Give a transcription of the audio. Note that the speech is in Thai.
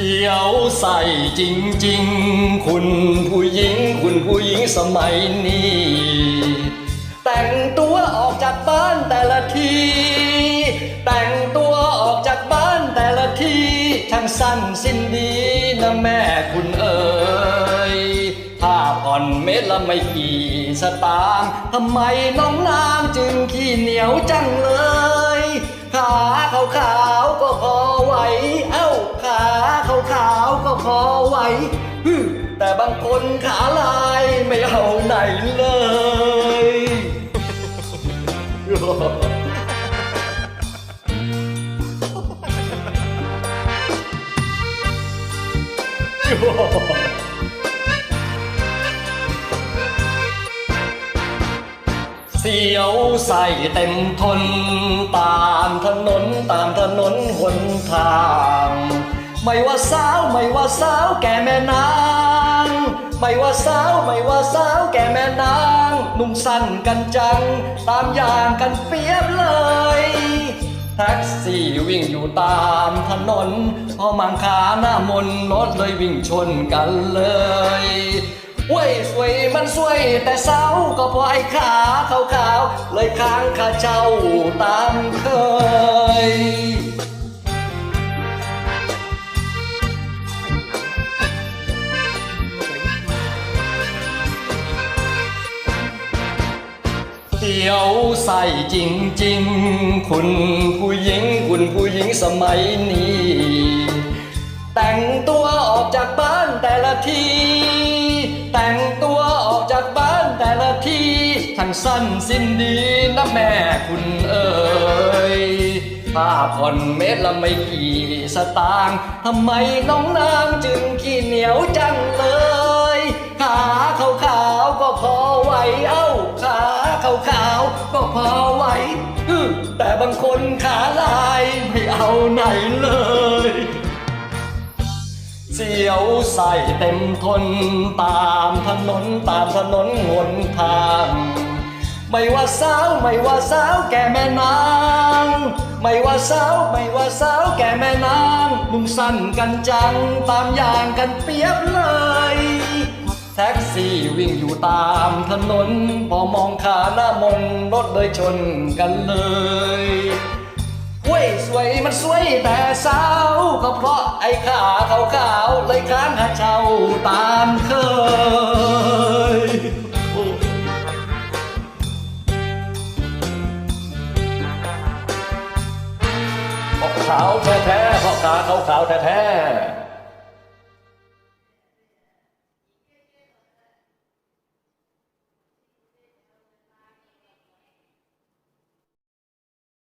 สียวใสจริง ๆ คุณผู้หญิง คุณผู้หญิงสมัยนี้ แต่งตัวออกจากบ้านแต่ละที แต่งตัวออกจากบ้านแต่ละทีช่างสั้นสิ้นดีนะแม่คุณเอ๋ยถ้าผ่อนเม็ดละไม่กี่สตางค์ทำไมน้องนางจึงขี้เหนียวจังเลย ขาขาวๆก็พอไหวเอ้าาวก็พอไหวแต่บางคนขาลายไม่เอาไหนเลย เสียวใส่เต็มทน ตามถนนตามถนนหนทาง ไม่ว่าสาวไม่ว่าสาวแก่แม่นางไม่ว่าสาวไม่ว่าสาวแก่แม่นางนุ่งสั้นกันจัง ตามอย่างกันเปียบเลยแท็กซี่วิ่งอยู่ตามถนนพอมังคาหน้ามนรถเลยวิ่งชนกันเลยเว้ยสวยมันสวยแต่เศร้าก็พราะไอ้ขาขาวๆเลยค้างคาเจ้าตามเคย ลียวใส่จริงๆคุณผู้หญิงคุณผู้หญิงสมัยนี้ แต่งตัวออกจากบ้านแต่ละที แต่งตัวออกจากบ้านแต่ละทีทั้งสั้นสิ้นดีนะแม่คุณเอ๋ยถ้าผ่อนเม็ดละไม่กี่สตางค์ทำไมน้องนางจึงขี้เหนียวจังเลย ขาขาวๆก็พอไหวเอ้า ขาขาวๆก็พอไหวแต่บางคนขาลายไม่เอาไหนเลยเสียวใส่เต็มทนตามถนนตามถนนหนทาง ไม่ว่าสาวไม่ว่าสาวแก่แม่นางไม่ว่าสาวไม่ว่าสาวแก่แม่นางนุ่งสั้นกันจังตามอย่างกันเปียบเลย แท็กซี่วิ่งอยู่ตามถนน พอมองขาหน้ามนรถเลยชนกันเลยเว้ยสวยมันสวยแต่สาวก็เพราะไอ้ขาขาวๆเลยค้างหาเช่าตามเคย ขาวแท้ๆพ่อขาขาวๆแท้ๆ